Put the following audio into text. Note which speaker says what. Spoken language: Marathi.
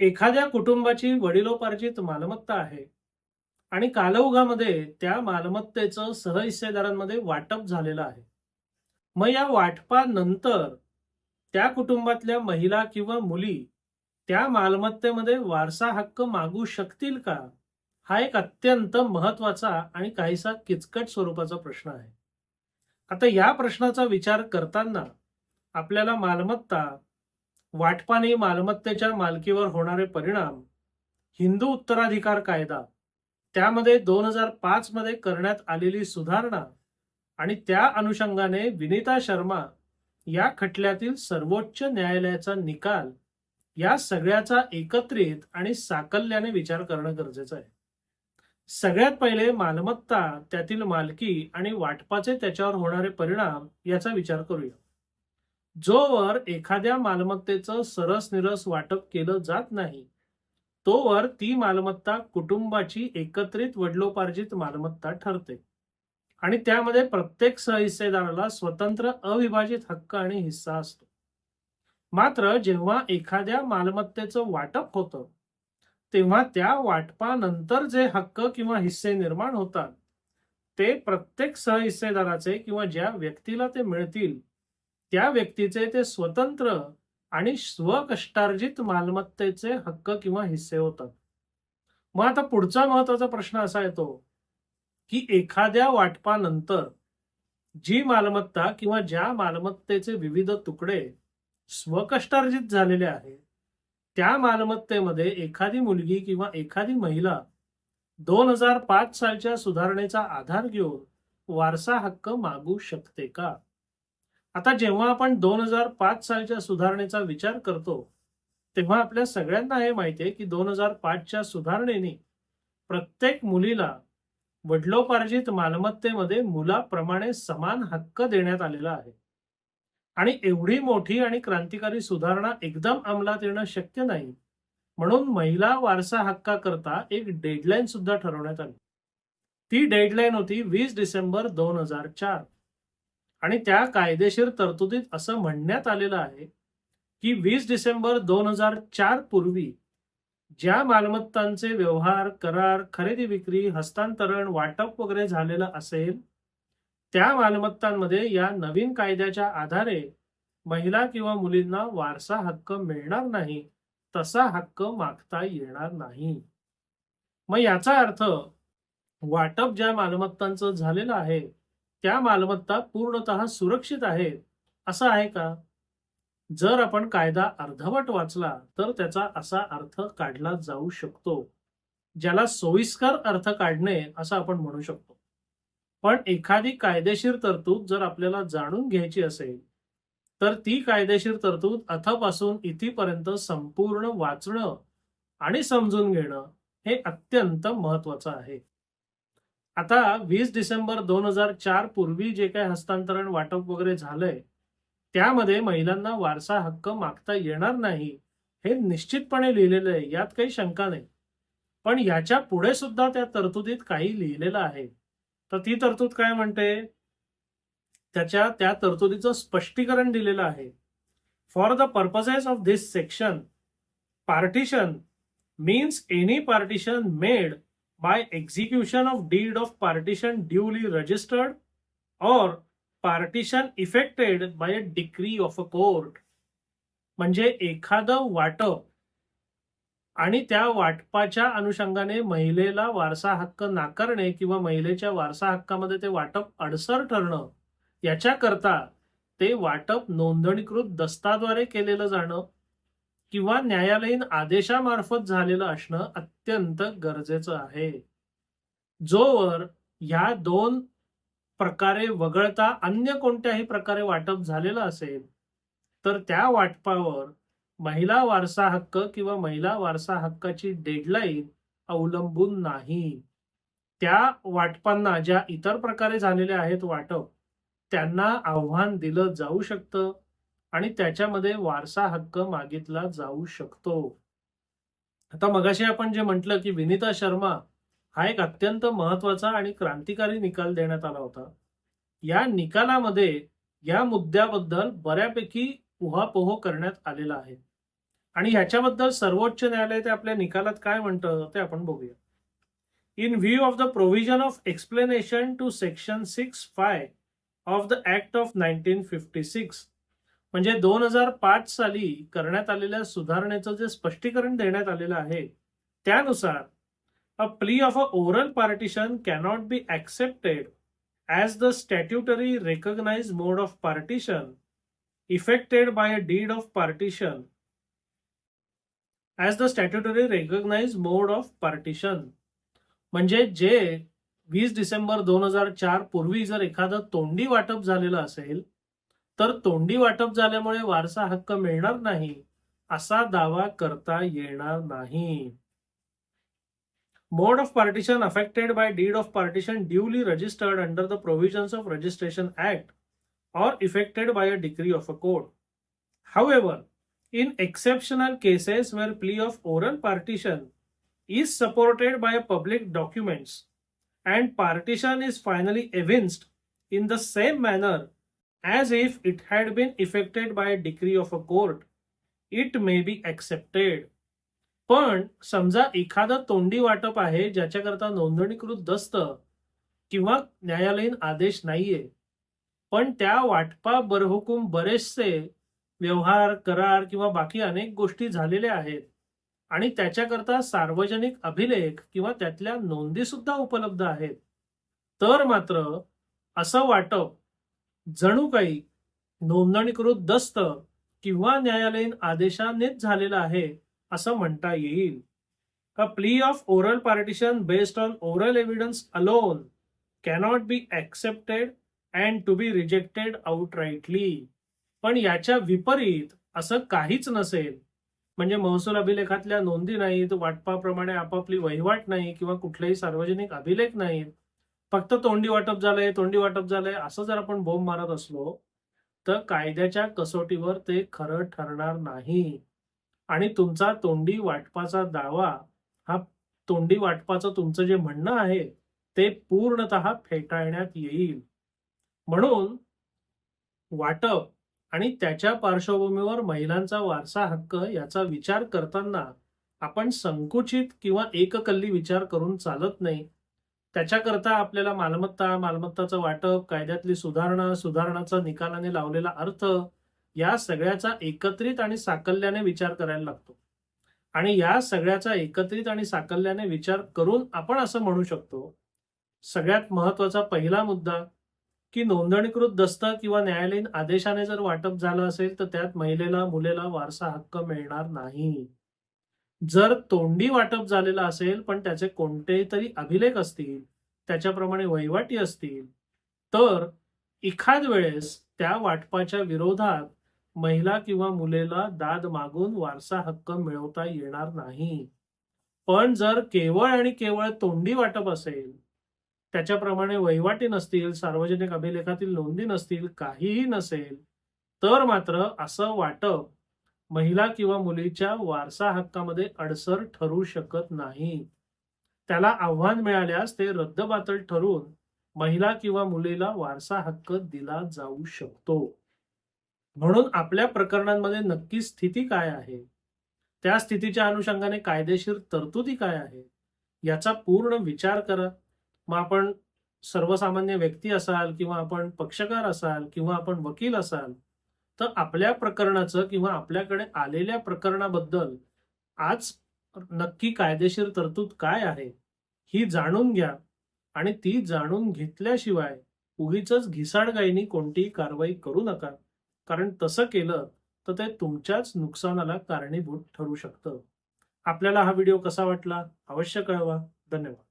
Speaker 1: एखाद्या कुटुंबाची वडिलोपार्जित मालमत्ता आहे आणि कालौघामध्ये त्या मालमत्तेचं सहहिस्सेदारांमध्ये वाटप झालेलं आहे. मग या वाटपानंतर त्या कुटुंबातल्या महिला किंवा मुली त्या मालमत्तेमध्ये वारसा हक्क मागू शकतील का? हा एक अत्यंत महत्त्वाचा आणि काहीसा किचकट स्वरूपाचा प्रश्न आहे. आता या प्रश्नाचा विचार करताना आपल्याला मालमत्ता वाटपाने मालमत्तेच्या मालकीवर होणारे परिणाम हिंदू उत्तराधिकार कायदा त्यामध्ये दोन हजार पाच मध्ये करण्यात आलेली सुधारणा आणि त्या अनुषंगाने विनीता शर्मा या खटल्यातील सर्वोच्च न्यायालयाचा निकाल या सगळ्याचा एकत्रित आणि साकल्याने विचार करणं गरजेचं आहे. सगळ्यात पहिले मालमत्ता त्यातील मालकी आणि वाटपाचे त्याच्यावर होणारे परिणाम याचा विचार करूया. जोवर एखाद्या मालमत्तेचं सरस निरस वाटप केलं जात नाही तोवर ती मालमत्ता कुटुंबाची एकत्रित वडिलोपार्जित मालमत्ता ठरते. आणि त्यामध्ये प्रत्येक सहहिस्सेदाराला स्वतंत्र अविभाजित हक्क आणि हिस्सा असतो. मात्र जेव्हा एखाद्या मालमत्तेचं वाटप होतं तेव्हा त्या वाटपानंतर जे हक्क किंवा हिस्से निर्माण होतात ते प्रत्येक सहहिस्सेदाराचे किंवा ज्या व्यक्तीला ते मिळतील त्या व्यक्तीचे ते स्वतंत्र आणि स्वकष्टार्जित मालमत्तेचे हक्क किंवा हिस्से होतात. मग आता पुढचा महत्त्वाचा प्रश्न असा येतो की एखाद्या वाटपानंतर जी मालमत्ता किंवा ज्या मालमत्तेचे विविध तुकडे स्वकष्टार्जित झालेले आहेत त्या मालमत्तेमध्ये एखादी मुलगी किंवा एखादी महिला दोन हजार पाच सालच्या सुधारणेचा आधार घेऊन वारसा हक्क मागू शकते का? आता जेव्हा आपण दोन हजार पाच सालच्या सुधारणेचा विचार करतो तेव्हा आपल्या सगळ्यांना हे माहिती आहे की दोन हजार पाचच्या सुधारणेने प्रत्येक मुलीला वडिलोपार्जित मालमत्तेमध्ये मुलाप्रमाणे समान हक्क देण्यात आलेला आहे. आणि एवढी मोठी आणि क्रांतिकारी सुधारणा एकदम अंमलात येणं शक्य नाही म्हणून महिला वारसा हक्काकरता एक डेडलाईन सुद्धा ठरवण्यात आली. ती डेडलाईन होती वीस डिसेंबर दोन हजार चार. आणि त्या कायदेशीर तरतुदीत असं म्हणण्यात आलेलं आहे की वीस डिसेंबर दोन हजार चार पूर्वी ज्या मालमत्तांचे व्यवहार करार खरेदी विक्री हस्तांतरण वाटप वगैरे झालेलं असेल त्या मालमत्तांमध्ये या नवीन कायद्याच्या आधारे महिला किंवा मुलींना वारसा हक्क मिळणार नाही तसा हक्क मागता येणार नाही. मग याचा अर्थ वाटप ज्या मालमत्तांचं झालेलं आहे त्या मालमत्ता पूर्णतः सुरक्षित आहेत असं आहे का? जर आपण कायदा अर्धवट वाचला तर त्याचा असा अर्थ काढला जाऊ शकतो ज्याला सोयीस्कर अर्थ काढणे असं आपण म्हणू शकतो. पण एखादी कायदेशीर तरतूद जर आपल्याला जाणून घ्यायची असेल तर ती कायदेशीर तरतूद अथपासून इथीपर्यंत संपूर्ण वाचणं आणि समजून घेणं हे अत्यंत महत्वाचं आहे. आता वीस डिसेंबर दोन हजार चार पूर्वी जे काही हस्तांतरण वाटप वगैरे झालंय त्यामध्ये महिलांना वारसा हक्क मागता येणार नाही हे निश्चितपणे लिहिलेलं आहे. यात काही शंका नाही. पण याच्यापुढे सुद्धा त्या तरतुदीत काही लिहिलेलं आहे. तर ती तरतूद काय म्हणते? त्याच्या त्या तरतुदीचं स्पष्टीकरण दिलेलं आहे. For the purposes of this section partition means any partition made by execution of deed of partition duly registered or partition effected by a decree of a court. म्हणजे एखादं वाटप आणि त्या वाटपाच्या अनुषंगाने महिलेला वारसा हक्क नाकारणे किंवा महिलेच्या वारसा हक्कामध्ये ते वाटप अडसर ठरणं याच्याकरता ते वाटप नोंदणीकृत दस्ताद्वारे केलेलं जाणं किंवा न्यायालयीन आदेशामार्फत झालेलं असणं अत्यंत गरजेचं आहे. जोवर ह्या दोन प्रकारे वगळता अन्य कोणत्याही प्रकारे वाटप झालेलं असेल तर त्या वाटपावर महिला वारसा हक्क किंवा महिला वारसा हक्काची डेडलाईन अवलंबून नाही. त्या वाटपांना ज्या इतर प्रकारे झालेले आहेत वाटप त्यांना आव्हान दिलं जाऊ शकतं. आणि त्याच्यामध्ये वारसा हक्क मागितला जाऊ शकतो. आता मगाशी आपण जे म्हटलं की विनिता शर्मा हा एक अत्यंत महत्त्वाचा आणि क्रांतिकारी निकाल देण्यात आला होता. या निकालामध्ये या मुद्द्याबद्दल बऱ्यापैकी उहापोह करण्यात आलेला आहे. आणि ह्याच्याबद्दल सर्वोच्च न्यायालय ते आपल्या निकालात काय म्हणतं ते आपण बघूया. In view of the provision of explanation to section six five of the act of nineteen fifty six म्हणजे दोन हजार पाच साली करण्यात आलेल्या सुधारणेचं जे स्पष्टीकरण देण्यात आलेलं आहे त्यानुसार a plea of a oral partition cannot be accepted as the statutory recognise mode of partition effected by a deed of partition as the statutory recognise mode of partition म्हणजे जे वीस डिसेंबर दोन हजार चार पूर्वी जर एखादं तोंडी वाटप झालेलं असेल तर तोंडी वाटप झाल्यामुळे वारसा हक्क मिळणार नाही असा दावा करता येणार नाही. Mode of partition affected by deed of partition duly registered under the provisions of registration act or effected by a degree of a court however in exceptional cases where plea of oral partition is supported by a public documents and partition is finally evinced in the same manner as if it had been effected by a decree of a court, it may be accepted. पण समजा एखादं तोंडी वाटप आहे ज्याच्याकरता नोंदणीकृत दस्त किंवा न्यायालयीन आदेश नाहीये पण त्या वाटपा बरहुकूम बरेचसे व्यवहार करार किंवा बाकी अनेक गोष्टी झालेल्या आहेत आणि त्याच्याकरता सार्वजनिक अभिलेख किंवा त्यातल्या नोंदी सुद्धा उपलब्ध आहेत तर मात्र असं वाटप जणू काही नोंदणीकृत दस्त किंवा न्यायालयीन आदेशानेच झालेलं आहे असं म्हणता येईल. A plea of oral partition based on oral evidence alone cannot be accepted and to be rejected outrightly पण याच्या विपरीत असं काहीच नसेल. म्हणजे महसूल अभिलेखातल्या नोंदी नाहीत वाटपाप्रमाणे आपापली वहिवाट नाही किंवा कुठलेही सार्वजनिक अभिलेख नाहीत. फक्त तोंडी वाटप झालंय तोंडी वाटप झालंय असं जर आपण बोंब मारत असलो तर कायद्याच्या कसोटीवर ते खरं ठरणार नाही. आणि तुमचा तोंडी वाटपाचा दावा हा तोंडी वाटपाचं तुमचं जे म्हणणं आहे ते पूर्णतः फेटाळण्यात येईल. म्हणून वाटप आणि त्याच्या पार्श्वभूमीवर महिलांचा वारसा हक्क याचा विचार करताना आपण संकुचित किंवा एककल्ली विचार करून चालत नाही. त्याच्याकरता आपल्याला मालमत्ता मालमत्ताचं वाटप कायद्यातली सुधारणा सुधारणाचा निकालाने लावलेला अर्थ या सगळ्याचा एकत्रित आणि साकल्याने विचार करायला लागतो. आणि या सगळ्याचा एकत्रित आणि साकल्याने विचार करून आपण असं म्हणू शकतो सगळ्यात महत्त्वाचा पहिला मुद्दा की नोंदणीकृत दस्त किंवा न्यायालयीन आदेशाने जर वाटप झालं असेल तर त्यात महिलेला मुलेला वारसा हक्क मिळणार नाही. जर तोंडी वाटप झालेलं असेल पण त्याचे कोणतेही तरी अभिलेख असतील त्याच्याप्रमाणे वहिवाटी असतील तर एखाद वेळेस त्या वाटपाच्या विरोधात महिला किंवा मुलेला दाद मागून वारसा हक्क मिळवता येणार नाही. पण जर केवळ आणि केवळ तोंडी वाटप असेल त्याच्याप्रमाणे वहिवाटी नसतील सार्वजनिक अभिलेखातील नोंदी नसतील काहीही नसेल तर मात्र असं वाटप महिला किंवा मुलीच्या वारसा हक्कामध्ये अडसर ठरू शकत नाही. त्याला आव्हान मिळाल्यास ते रद्दबातल ठरून महिला किंवा मुलीला वारसा हक्क दिला जाऊ शकतो. म्हणून आपल्या प्रकरणांमध्ये नक्की स्थिती काय आहे? त्या स्थितीच्या अनुषंगाने कायदेशीर तरतुदी काय आहे? याचा पूर्ण विचार करा. मग आपण सर्वसामान्य व्यक्ती असाल किंवा आपण पक्षकार असाल किंवा आपण वकील असाल तर आपल्या प्रकरणाचं किंवा आपल्याकडे आलेल्या प्रकरणाबद्दल आज नक्की कायदेशीर तरतूद काय आहे ही जाणून घ्या. आणि ती जाणून घेतल्याशिवाय उगीच घिसाडगाईनी कोणतीही कारवाई करू नका. कारण तसं केलं तर ते तुमच्याच नुकसानाला कारणीभूत ठरू शकतं. आपल्याला हा व्हिडिओ कसा वाटला अवश्य कळवा. धन्यवाद.